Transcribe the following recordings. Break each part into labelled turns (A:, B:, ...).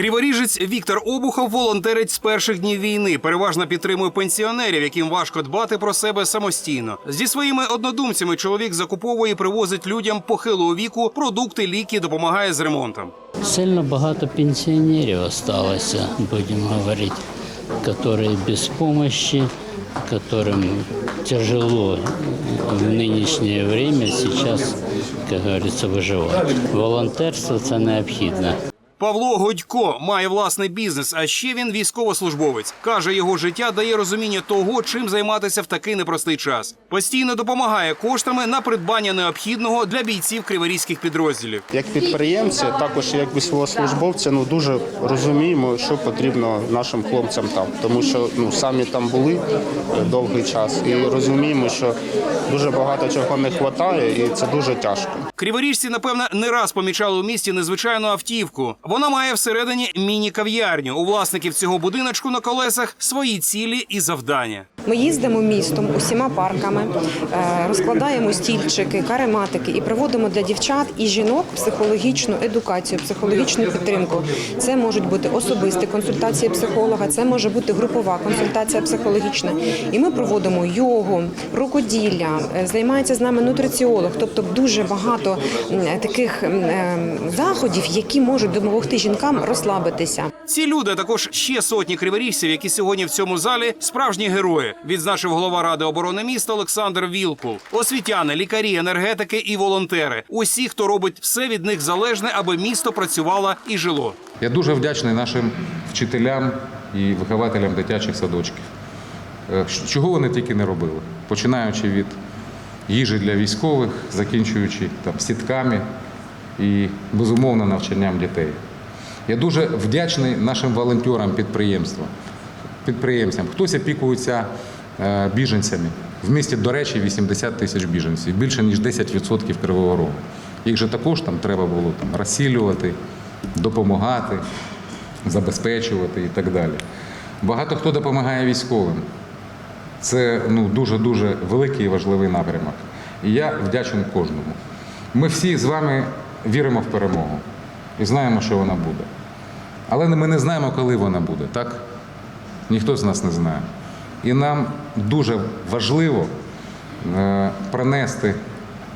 A: Криворіжець Віктор Обухов волонтерить з перших днів війни. Переважно підтримує пенсіонерів, яким важко дбати про себе самостійно. Зі своїми однодумцями чоловік закуповує і привозить людям похилого віку продукти, ліки, допомагає з ремонтом.
B: Сильно багато пенсіонерів осталося, будемо говорити, які без допомоги, которым тяжело в нынешнее время сейчас, как говорится, выживать. Волонтерство це необхідно.
A: Павло Годько має власний бізнес, а ще він військовослужбовець. Каже, його життя дає розуміння того, чим займатися в такий непростий час. Постійно допомагає коштами на придбання необхідного для бійців криворізьких підрозділів.
C: Як підприємці, також як військовослужбовці, ну дуже розуміємо, що потрібно нашим хлопцям там, тому що ну самі там були е, довгий час, і розуміємо, що дуже багато чого не вистачає, і це дуже тяжко.
A: Криворіжці, напевно, не раз помічали у місті незвичайну автівку. Вона має всередині міні-кав'ярню. У власників цього будиночку на колесах свої цілі і завдання.
D: Ми їздимо містом усіма парками, е, розкладаємо стільчики, карематики і проводимо для дівчат і жінок психологічну едукацію, психологічну підтримку. Це можуть бути особисті консультації психолога, це може бути групова консультація психологічна. І ми проводимо йогу, рукоділля, е, займається з нами нутриціолог, тобто дуже багато таких е, заходів, які можуть допомогти жінкам розслабитися.
A: Ці люди також ще сотні криворіжців, які сьогодні в цьому залі справжні герої, відзначив голова ради оборони міста Олександр Вілкул. Освітяни, лікарі, енергетики і волонтери. Усі, хто робить все від них залежне, аби місто працювало і жило.
E: Я дуже вдячний нашим вчителям і вихователям дитячих садочків. Е, Чого вони тільки не робили, починаючи від їжі для військових, закінчуючи там сітками і безумовно навчанням дітей. Я дуже вдячний нашим волонтерам підприємства, підприємцям. Хтось опікується е, біженцями. В місті, до речі, 80 тисяч біженців, більше ніж 10% Кривого Рогу. Їх же також там треба було там, розсілювати, допомагати, забезпечувати і так далі. Багато хто допомагає військовим. Це ну, дуже-дуже великий і важливий напрямок. І я вдячний кожному. Ми всі з вами віримо в перемогу і знаємо, що вона буде. Але ми не знаємо, коли вона буде, так? Ніхто з нас не знає. І нам дуже важливо е, пронести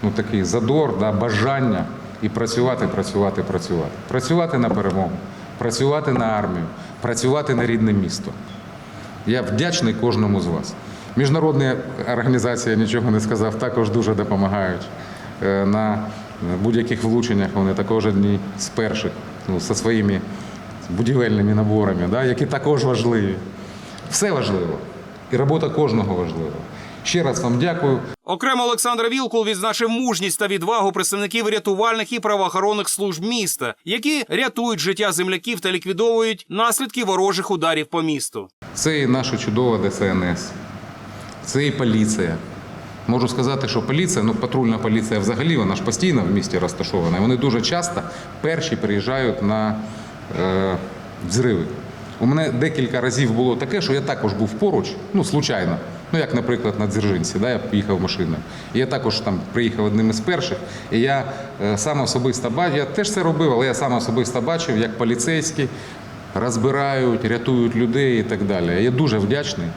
E: ну, такий задор, да, бажання і працювати, працювати, працювати. Працювати на перемогу, працювати на армію, працювати на рідне місто. Я вдячний кожному з вас. Міжнародні організації, я нічого не сказав, також дуже допомагають. Е, На будь-яких влученнях вони також одні з перших ну, зі своїми будівельними наборами, да, які також важливі. Все важливо. І робота кожного важлива. Ще раз вам дякую.
A: Окремо Олександр Вілкул відзначив мужність та відвагу представників рятувальних і правоохоронних служб міста, які рятують життя земляків та ліквідовують наслідки ворожих ударів по місту.
E: Це і наша чудова ДСНС, це і поліція. Можу сказати, що поліція, ну патрульна поліція взагалі, вона ж постійно в місті розташована. і Вони дуже часто перші приїжджають на взриви. У мене декілька разів було таке, що я також був поруч, ну, случайно. Ну, як, наприклад, на Дзержинці, да, я поїхав машиною. Я також там приїхав одним із перших. І я е, сам особисто бачив, я теж це робив, але я сам особисто бачив, як поліцейські розбирають, рятують людей і так далі. Я дуже вдячний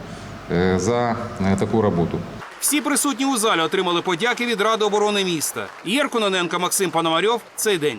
E: е, за е, таку роботу.
A: Всі присутні у залі отримали подяки від Ради оборони міста. Єр Кононенко, Максим Пономарьов. Цей день.